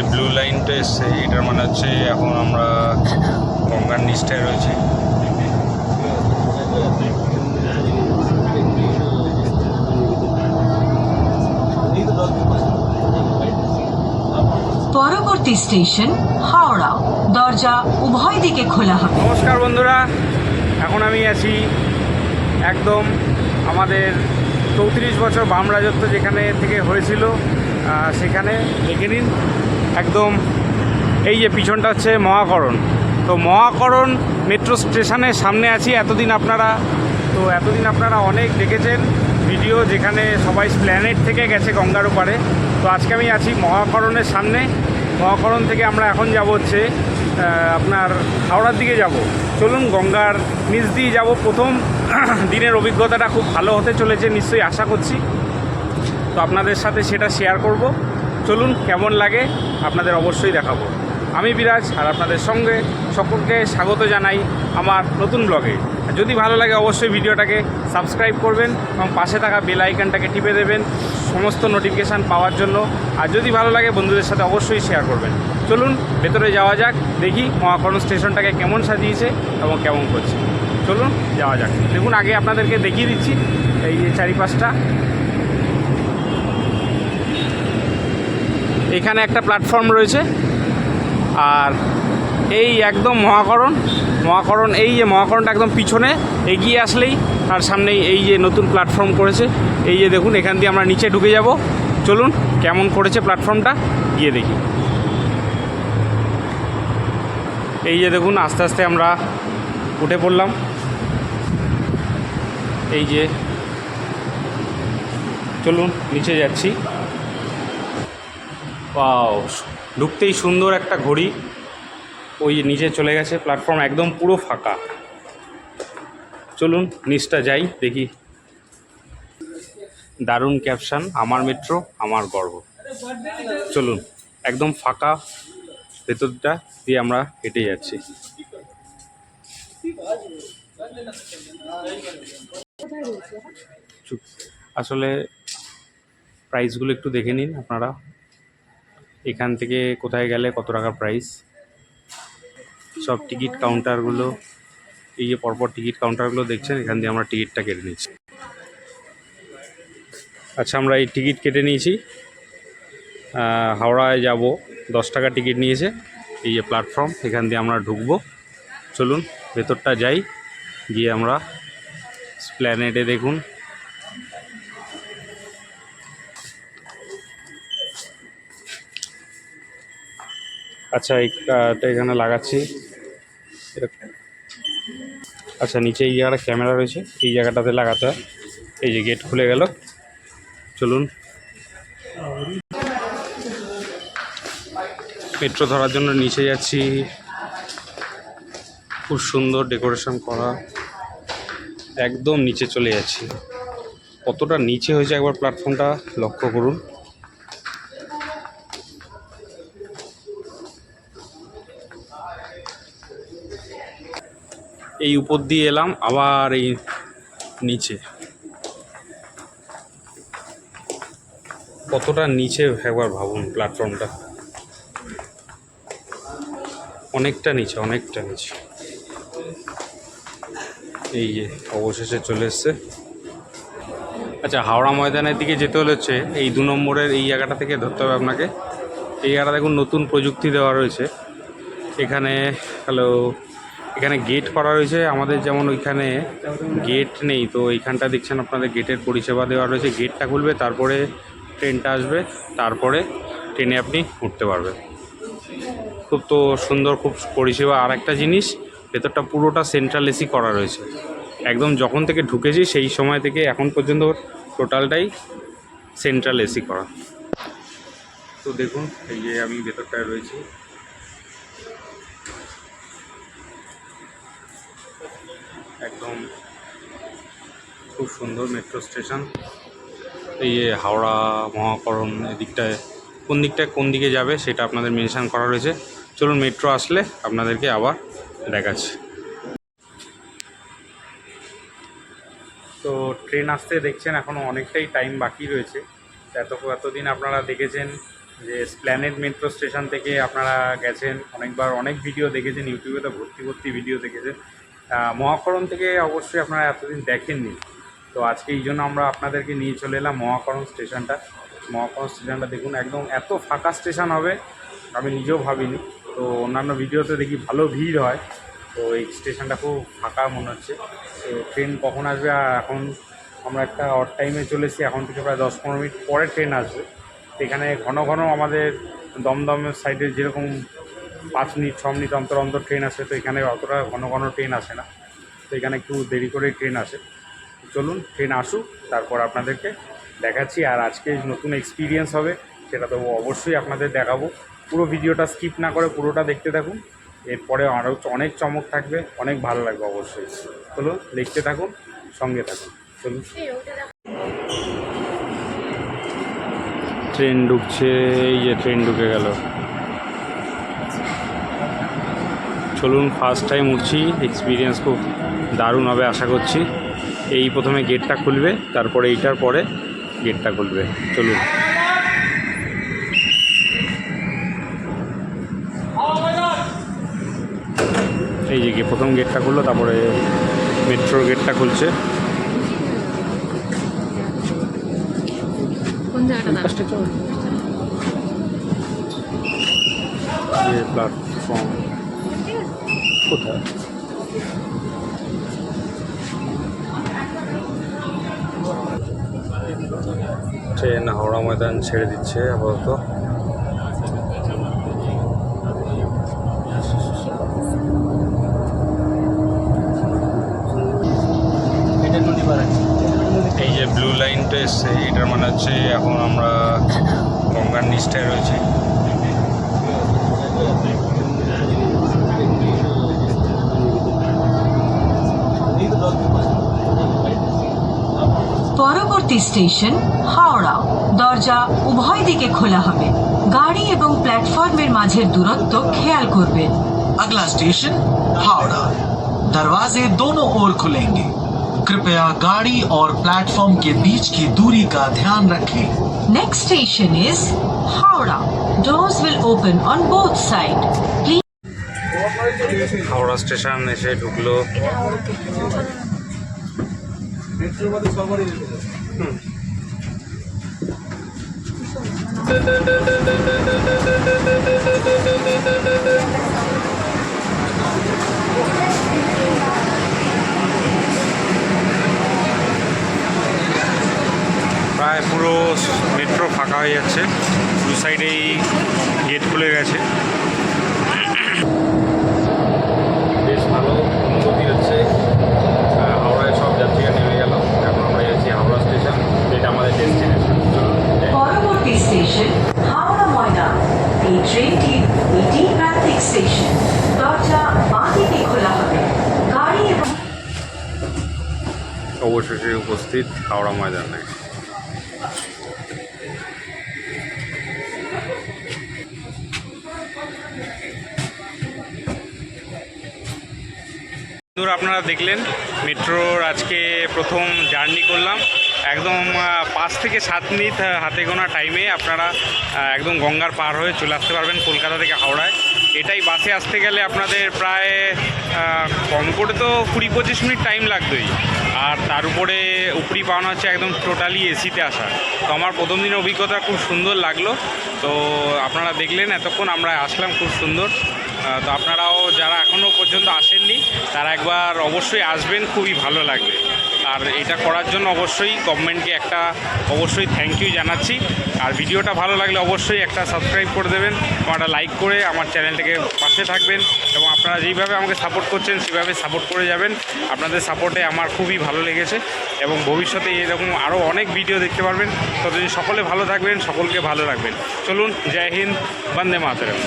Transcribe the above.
যে ব্লু লাইনটা এসছে এটার মানে হচ্ছে এখন আমরা গঙ্গার নিচটায় রয়েছি। পরবর্তী স্টেশন হাওড়া। দরজা উভয় দিকে খোলা হবে। নমস্কার বন্ধুরা এখন আমি আছি একদম আমাদের চৌত্রিশ বছর বাম রাজত্ব যেখানে থেকে হয়েছিল সেখানে দেখে নিন, একদম এই যে পিছনটা হচ্ছে মহাকরণ। তো মহাকরণ মেট্রো স্টেশনের সামনে আছি, এতদিন আপনারা, তো এতদিন আপনারা অনেক দেখেছেন ভিডিও যেখানে সবাই প্ল্যানেট থেকে গেছে গঙ্গার ওপারে। তো আজকে আমি আছি মহাকরণের সামনে। মহাকরণ থেকে আমরা এখন যাব হচ্ছে আপনার হাওড়ার দিকে যাব। চলুন গঙ্গার নিচ দিয়ে যাব। প্রথম দিনের অভিজ্ঞতাটা খুব ভালো হতে চলেছে, নিশ্চয়ই আশা করছি। তো আপনাদের সাথে সেটা শেয়ার করব। চলুন কেমন লাগে, আপনাদের অবশ্যই দেখাবো। আমি বিরাজ, আর আপনাদের সঙ্গে সকলকে স্বাগত জানাই আমার নতুন ব্লগে। যদি ভালো লাগে, অবশ্যই ভিডিওটাকে সাবস্ক্রাইব করবেন এবং পাশে থাকা বেল আইকনটাকে টিপে দেবেন সমস্ত নোটিফিকেশান পাওয়ার জন্য। আর যদি ভালো লাগে, বন্ধুদের সাথে অবশ্যই শেয়ার করবেন। চলুন, ভেতরে যাওয়া যাক, দেখি মহাকরণ স্টেশনটাকে কেমন সাজিয়েছে এবং কেমন করছে। চলুন, যাওয়া যাক। দেখুন, আগে আপনাদেরকে দেখিয়ে দিচ্ছি এই যে চারিপাশটা। এখানে একটা প্ল্যাটফর্ম রয়েছে। আর এই একদম মহাকরণ মহাকরণ, এই যে মহাকরণটা একদম পিছনে এগিয়ে আসলেই তার সামনেই এই যে নতুন প্ল্যাটফর্ম করেছে। এই যে দেখুন, এখান দিয়ে আমরা নিচে ঢুকে যাব। চলুন, কেমন করেছে প্ল্যাটফর্মটা গিয়ে দেখি। এই যে দেখুন, আস্তে আস্তে আমরা উঠে পড়লাম। এই যে, চলুন, নিচে যাচ্ছি। পাও ঢুকতেই সুন্দর একটা ঘড়ি। ওই নিচে চলে গেছে প্ল্যাটফর্ম একদম পুরো ফাঁকা। চলুন, নিচটা যাই, দেখি। দারুণ ক্যাপশন আমার মেট্রো আমার গর্ব। চলুন, একদম ফাঁকা ভেতরটা দিয়ে আমরা হেঁটে যাচ্ছি। আসলে প্রাইসগুলো একটু দেখে নিন আপনারা। এখান থেকে কোথায় গেলে কত টাকা প্রাইস সব টিকিট কাউন্টারগুলো এই যে পরপর টিকিট কাউন্টারগুলো দেখছেন, এখান দিয়ে আমরা টিকিটটা কেটে নিচ্ছি। আচ্ছা আমরা এই টিকিট কেটে নিয়েছি। হাওড়ায় যাব, দশ টাকা টিকিট নিয়েছে, এই যে প্ল্যাটফর্ম এখান দিয়ে আমরা ঢুকবো। চলুন, ভেতরটা যাই, গিয়ে আমরা স্প্ল্যানেডে দেখুন। আচ্ছা এইটা এখানে লাগাচ্ছি। আচ্ছা নিচে এই জায়গাটা ক্যামেরা রয়েছে, এই জায়গাটাতে লাগাতে হয়। এই যে গেট খুলে গেল। চলুন। মেট্রো ধরার জন্য নিচে যাচ্ছি। খুব সুন্দর ডেকোরেশন করা। একদম নিচে চলে যাচ্ছি। কতটা নিচে হয়েছে একবার প্ল্যাটফর্মটা লক্ষ্য করুন। এই উপর দিয়ে এলাম, আবার এই নিচে। কতটা নিচে একবার ভাবুন প্ল্যাটফর্মটা অনেকটা নিচে অনেকটা নিচে। এই যে অবশেষে চলে এসছে। আচ্ছা হাওড়া ময়দানের দিকে যেতে হলে হচ্ছে এই দু নম্বরের এই জায়গাটা থেকে ধরতে হবে আপনাকে। এই জায়গাটা দেখুন, নতুন প্রযুক্তি দেওয়া রয়েছে। এখানে হ্যালো এখানে গেট করা রয়েছে আমাদের যেমন ওইখানে গেট নেই, তো এইখানটা দেখছেন আপনাদের গেটের পরিষেবা দেওয়া রয়েছে। গেটটা খুলবে, তারপরে ট্রেনটা আসবে, তারপরে ট্রেনে আপনি উঠতে পারবেন। খুব তো সুন্দর, খুব পরিষেবা। আর একটা জিনিস, ভেতরটা পুরোটা সেন্ট্রাল এসি করা রয়েছে। একদম যখন থেকে ঢুকেছি, সেই সময় থেকে এখন পর্যন্ত টোটালটাই সেন্ট্রাল এসি করা। তো দেখুন, এই যে আমি ভেতরটায় রয়েছি একদম খুব সুন্দর মেট্রো স্টেশন এই হাওড়া মহাকরণ এদিকটায়, কোন দিকটায় কোন দিকে যাবে সেটা আপনাদের মেনশান করা রয়েছে। চলুন মেট্রো আসলে আপনাদেরকে আবার দেখাচ্ছি। তো ট্রেন আসতে দেখছেন এখনও অনেকটাই টাইম বাকি রয়েছে। এত এতদিন আপনারা দেখেছেন যে স্প্ল্যানেড মেট্রো স্টেশন থেকে আপনারা গেছেন, অনেকবার অনেক ভিডিও দেখেছেন ইউটিউবে তো ভর্তি ভর্তি ভিডিও দেখেছেন। মহাকরণ থেকে অবশ্যই আপনারা এতদিন দেখেননি। তো আজকে এই জন্য আমরা আপনাদেরকে নিয়ে চলে এলাম মহাকরণ স্টেশনটা। মহাকরণ স্টেশনটা দেখুন, একদম এত ফাঁকা স্টেশন হবে, আমি নিজেও ভাবিনি। তো অন্যান্য ভিডিওতে দেখি ভালো ভিড় হয়, তো এই স্টেশনটা খুব ফাঁকা মনে হচ্ছে। তো ট্রেন কখন আসবে আর এখন আমরা একটা অড টাইমে চলেছি এখন থেকে প্রায় দশ পনেরো মিনিট পরে ট্রেন আসবে। এখানে ঘন ঘন আমাদের দমদমের সাইডে যেরকম পাঁচ মিনিট, ছ মিনিট অন্তর অন্তর ট্রেন আসে, তো এখানে অতটা ঘন ঘন ট্রেন আসে না। তো এখানে একটু দেরি করেই ট্রেন আসে। চলুন ট্রেন আসুক, তারপর আপনাদেরকে দেখাচ্ছি, আর আজকে নতুন এক্সপিরিয়েন্স হবে, সেটা তো অবশ্যই আপনাদের দেখাবো। পুরো ভিডিওটা স্কিপ না করে পুরোটা দেখতে থাকুন, এরপরে আরও অনেক চমক থাকবে, অনেক ভালো লাগবে অবশ্যই। চলুন, দেখতে থাকুন, সঙ্গে থাকুন। চলুন। ট্রেন ঢুকছে, এই যে ট্রেন ঢুকে গেল। চলুন ফার্স্ট টাইম উঠছি এক্সপিরিয়েন্স খুব দারুণ হবে, আশা করছি। এই প্রথমে গেটটা খুলবে তারপরে এইটার পরে গেটটা খুলবে। চলুন। এই যে গিয়ে প্রথম গেটটা খুললো তারপরে মেট্রোর গেটটা খুলছে। প্ল্যাটফর্ম কোথায়? ট্রেন হাওড়া ময়দান ছেড়ে দিচ্ছে আপাতত। পরবর্তী স্টেশন হাওড়া দরজা উভয় দিকে খোলা হবে গাড়ি এবং প্ল্যাটফর্মের মাঝের দূরত্ব খেয়াল করবেন अगला स्टेशन हावड़ा दरवाजे दोनों ओर खुलेंगे कृपया गाड़ी और प्लेटफॉर्म के बीच की दूरी का ध्यान रखें Next station is Howrah. Doors will open on both sides. Please Howrah station এসে ঢুকলো প্রায় পুরো মেট্রো ফাঁকা হয়ে যাচ্ছে। দু সাইডেই গেট খুলে গেছে বেশ ভালো অনুভূতি হচ্ছে আহ, হাওড়ায় সব যাত্রীরা নেমে গেল এখন আমরা যাচ্ছি হাওড়া স্টেশন যেটা আমাদের ডেস্টিনেশন পরবর্তী স্টেশন হাওড়া ময়দান এই ট্রেনটি এটি প্রান্তিক স্টেশন দরজা বাঁ দিকে খোলা হবে গাড়ি এবং অবশেষে উপস্থিত হাওড়া ময়দানে। আপনারা দেখলেন, মেট্রোর আজকে প্রথম জার্নি করলাম। একদম পাঁচ থেকে সাত মিনিট হাতে গোনা টাইমে আপনারা একদম গঙ্গার পার হয়ে চলে আসতে পারবেন কলকাতা থেকে হাওড়ায়। এটাই বাসে আসতে গেলে আপনাদের প্রায় কম করে তো কুড়ি পঁচিশ মিনিট টাইম লাগবেই আর তার উপরে উপরি পাওনা হচ্ছে একদম টোটালি এসিতে আসা। তো আমার প্রথম দিনের অভিজ্ঞতা খুব সুন্দর লাগল। তো আপনারা দেখলেন, এতক্ষণ আমরা আসলাম, খুব সুন্দর। তো আপনারাও যারা এখনও পর্যন্ত আসেননি, তারা একবার অবশ্যই আসবেন, খুবই ভালো লাগবে। আর এটা করার জন্য অবশ্যই গভর্নমেন্টকে একটা, অবশ্যই থ্যাংক ইউ জানাচ্ছি। আর ভিডিওটা ভালো লাগলে অবশ্যই একটা সাবস্ক্রাইব করে দেবেন, এবং একটা লাইক করে আমার চ্যানেলটাকে পাশে থাকবেন, এবং আপনারা যেইভাবে আমাকে সাপোর্ট করছেন, সেভাবে সাপোর্ট করে যাবেন। আপনাদের সাপোর্টে আমার খুবই ভালো লেগেছে, এবং ভবিষ্যতে এরকম আরও অনেক ভিডিও দেখতে পারবেন। ততদিন সকলে ভালো থাকবেন, সকলকে ভালো রাখবেন। চলুন, জয় হিন্দ, বন্দে মাতরম।